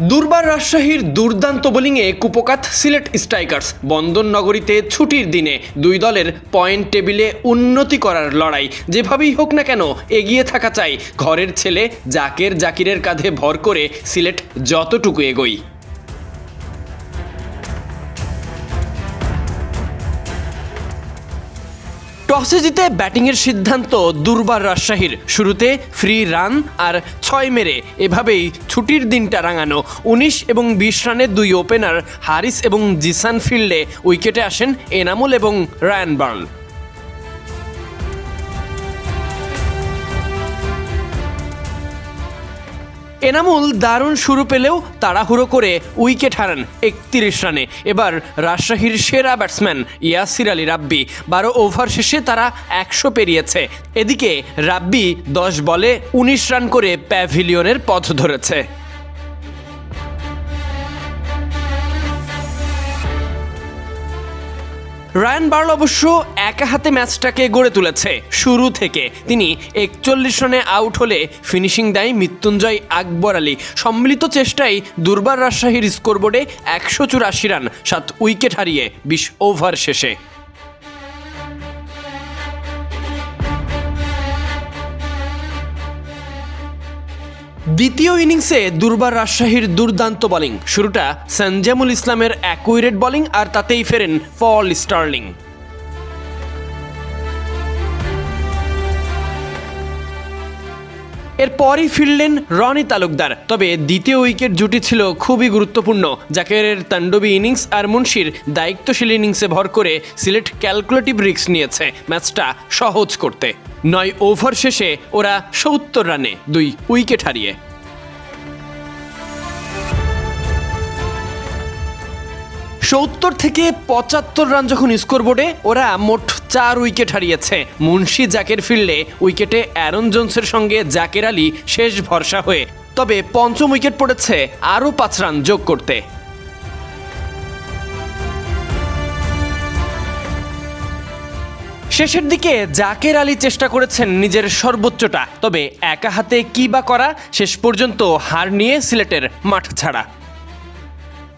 দুর্বার রাজশাহীর দুর্দান্ত বোলিংয়ে কুপকাত সিলেট স্ট্রাইকার্স বন্দর নগরীতে ছুটির দিনে দুই দলের পয়েন্ট টেবিলে উন্নতি করার লড়াই। যেভাবেই হোক না কেন, এগিয়ে থাকা চাই ঘরের ছেলে জাকের জাকিরের কাঁধে ভর করে সিলেট যতটুকু এগোই টসে জিতে ব্যাটিংয়ের সিদ্ধান্ত দুর্বার রাজশাহীর। শুরুতে ফ্রি রান আর ছয় মেরে এভাবেই ছুটির দিনটা রাঙানো। উনিশ এবং বিশ রানের দুই ওপেনার হারিস এবং জিসান ফিল্ডে উইকেটে আসেন এনামুল এবং রায়ান বার্ন এনামুল দারুণ শুরু পেলেও তাড়াহুড়ো করে উইকেট হারান একত্রিশ রানে। এবার রাজশাহীর সেরা ব্যাটসম্যান ইয়াসির আলী রাব্বি, বারো ওভার শেষে তারা একশো পেরিয়েছে। এদিকে রাব্বি দশ বলে উনিশ রান করে প্যাভিলিয়নের পথ ধরেছে। রায়ান বার্ল অবশ্য একা হাতে ম্যাচটাকে গড়ে তুলেছে। শুরু থেকে তিনি একচল্লিশ রানে আউট হলে ফিনিশিং দেয় মৃত্যুঞ্জয় আকবর আলী। সম্মিলিত চেষ্টায় দুর্বার রাজশাহীর স্কোরবোর্ডে একশো চুরাশি রান, সাত উইকেট হারিয়ে বিশ ওভার শেষে। দ্বিতীয় ইনিংসে দুর্বার রাজশাহীর দুর্দান্ত বোলিং শুরুটা সঞ্জামুল ইসলামের অ্যাকুইরেট বোলিং আর তাতেই ফেরেন পল স্টার্লিং। এরপরই ফিরলেন রনি তালুকদার। তবে দ্বিতীয় উইকেট জুটি ছিল খুবই গুরুত্বপূর্ণ জাকেরের তাণ্ডবী ইনিংস আর মুন্সির দায়িত্বশীল ইনিংসে ভর করে সিলেট ক্যালকুলেটিভ রিস্ক নিয়েছে ম্যাচটা সহজ করতে। নয় ওভার শেষে ওরা সত্তর রানে দুই উইকেট হারিয়ে। সত্তর থেকে পঁচাত্তর রান যখন স্কোরবোর্ডে, ওরা মোট চার উইকেট হারিয়েছে। মুন্সি জাকের ফিল্ডে উইকেটে অ্যারন জোন্সের সঙ্গে জাকের আলী শেষ ভরসা হয়ে, তবে পঞ্চম উইকেট পড়েছে আরও পাঁচ রান যোগ করতে। শেষের দিকে জাকের আলী চেষ্টা করেছেন নিজের সর্বোচ্চটা, তবে একা হাতে কি বা করা, শেষ পর্যন্ত হার নিয়ে সিলেটের মাঠ ছাড়া।